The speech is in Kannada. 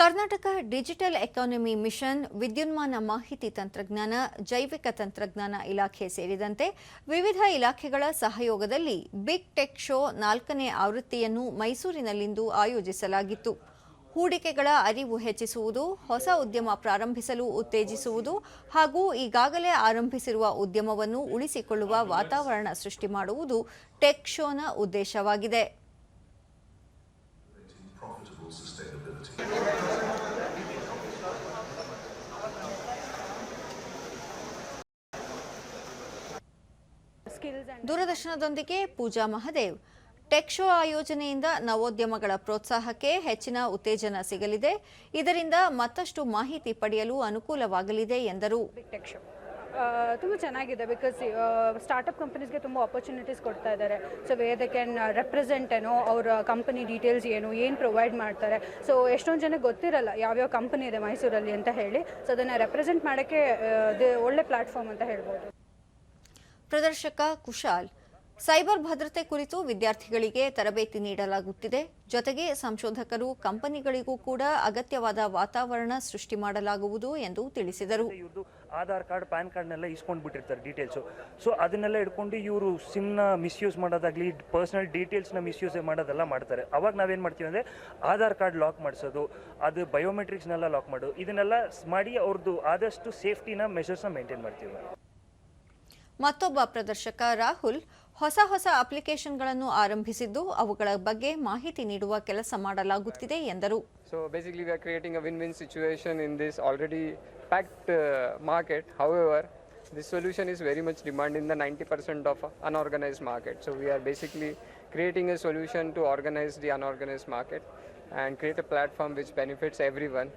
ಕರ್ನಾಟಕ ಡಿಜಿಟಲ್ ಎಕಾನಮಿ ಮಿಷನ್ ವಿದ್ಯುನ್ಮಾನ ಮಾಹಿತಿ ತಂತ್ರಜ್ಞಾನ, ಜೈವಿಕ ತಂತ್ರಜ್ಞಾನ ಇಲಾಖೆ ಸೇರಿದಂತೆ ವಿವಿಧ ಇಲಾಖೆಗಳ ಸಹಯೋಗದಲ್ಲಿ ಬಿಗ್ ಟೆಕ್ ಶೋ ನಾಲ್ಕನೇ ಆವೃತ್ತಿಯನ್ನು ಮೈಸೂರಿನಲ್ಲಿಂದು ಆಯೋಜಿಸಲಾಗಿತ್ತು. ಹೂಡಿಕೆಗಳ ಅರಿವು ಹೆಚ್ಚಿಸುವುದು, ಹೊಸ ಉದ್ಯಮ ಪ್ರಾರಂಭಿಸಲು ಉತ್ತೇಜಿಸುವುದು ಹಾಗೂ ಈಗಾಗಲೇ ಆರಂಭಿಸಿರುವ ಉದ್ಯಮವನ್ನು ಉಳಿಸಿಕೊಳ್ಳುವ ವಾತಾವರಣ ಸೃಷ್ಟಿ ಮಾಡುವುದು ಟೆಕ್ ಶೋನ ಉದ್ದೇಶವಾಗಿದೆ. ದೂರದರ್ಶನದೊಂದಿಗೆ ಪೂಜಾ ಮಹದೇವ್. ಟೆಕ್ ಶೋ ಆಯೋಜನೆಯಿಂದ ನವೋದ್ಯಮಗಳ ಪ್ರೋತ್ಸಾಹಕ್ಕೆ ಹೆಚ್ಚಿನ ಉತ್ತೇಜನ ಸಿಗಲಿದೆ. ಇದರಿಂದ ಮತ್ತಷ್ಟು ಮಾಹಿತಿ ಪಡೆಯಲು ಅನುಕೂಲವಾಗಲಿದೆ ಎಂದರು. ತುಂಬ ಚೆನ್ನಾಗಿದೆ ಬಿಕಾಸ್ ಸ್ಟಾರ್ಟಪ್ ಕಂಪನೀಸ್ಗೆ ತುಂಬ ಆಪರ್ಚುನಿಟೀಸ್ ಕೊಡ್ತಾ ಇದ್ದಾರೆ. So way they can represent ಏನೋ ಅವರ ಕಂಪನಿ ಡೀಟೇಲ್ಸ್ ಏನು ಏನು ಪ್ರೊವೈಡ್ ಮಾಡ್ತಾರೆ. ಸೊ ಎಷ್ಟೊಂದು ಜನಕ್ಕೆ ಗೊತ್ತಿರಲ್ಲ ಯಾವ್ಯಾವ ಕಂಪನಿ ಇದೆ ಮೈಸೂರಲ್ಲಿ ಅಂತ ಹೇಳಿ. ಸೊ ಅದನ್ನು ರೆಪ್ರೆಸೆಂಟ್ ಮಾಡೋಕ್ಕೆ ಒಳ್ಳೆ ಪ್ಲಾಟ್ಫಾರ್ಮ್ ಅಂತ ಹೇಳ್ಬೋದು. ಪ್ರದರ್ಶಕ ಕುಶಾಲ್. ಸೈಬರ್ ಭದ್ರತೆ ಕುರಿತು ವಿದ್ಯಾರ್ಥಿಗಳಿಗೆ ತರಬೇತಿ ನೀಡಲಾಗುತ್ತಿದೆ. ಜೊತೆಗೆ ಸಂಶೋಧಕರು ಕಂಪನಿಗಳಿಗೂ ಕೂಡ ಅಗತ್ಯವಾದ ವಾತಾವರಣ ಸೃಷ್ಟಿ ಮಾಡಲಾಗುವುದು ಎಂದು ತಿಳಿಸಿದರು. ಇವ್ರದ್ದು ಆಧಾರ್ ಕಾರ್ಡ್, ಪ್ಯಾನ್ ಕಾರ್ಡ್ನೆಲ್ಲ ಇಸ್ಕೊಂಡು ಬಿಟ್ಟಿರ್ತಾರೆ ಡೀಟೇಲ್ಸು ಸೊ ಅದನ್ನೆಲ್ಲ ಇಟ್ಕೊಂಡು ಇವರು ಸಿಮ್ನ ಮಿಸ್ಯೂಸ್ ಮಾಡೋದಾಗ್ಲಿ ಪರ್ಸನಲ್ ಡೀಟೇಲ್ಸ್ನ ಮಿಸ್ಯೂಸ್ ಮಾಡೋದೆಲ್ಲ ಮಾಡ್ತಾರೆ. ಅವಾಗ ನಾವೇನು ಮಾಡ್ತೀವಿ ಅಂದರೆ ಆಧಾರ್ ಕಾರ್ಡ್ ಲಾಕ್ ಮಾಡಿಸೋದು, ಅದು ಬಯೋಮೆಟ್ರಿಕ್ಸ್ನೆಲ್ಲ ಲಾಕ್ ಮಾಡೋದು ಇದನ್ನೆಲ್ಲ ಮಾಡಿ ಅವ್ರದ್ದು ಆದಷ್ಟು ಸೇಫ್ಟಿನ ಮೆಷರ್ಸ್ನ ಮೇಂಟೈನ್ ಮಾಡ್ತೀವಿ. ಮತ್ತೊಬ್ಬ ಪ್ರದರ್ಶಕ ರಾಹುಲ್ ಹೊಸ ಹೊಸ ಅಪ್ಲಿಕೇಶನ್ಗಳನ್ನು ಆರಂಭಿಸಿದ್ದು ಅವುಗಳ ಬಗ್ಗೆ ಮಾಹಿತಿ ನೀಡುವ ಕೆಲಸ ಮಾಡಲಾಗುತ್ತಿದೆ ಎಂದರು so basically we are creating a win win situation in this already packed market however this solution is very much demand in the 90% of unorganized market. So we are basically creating a solution to organize the unorganized market and create a platform which benefits everyone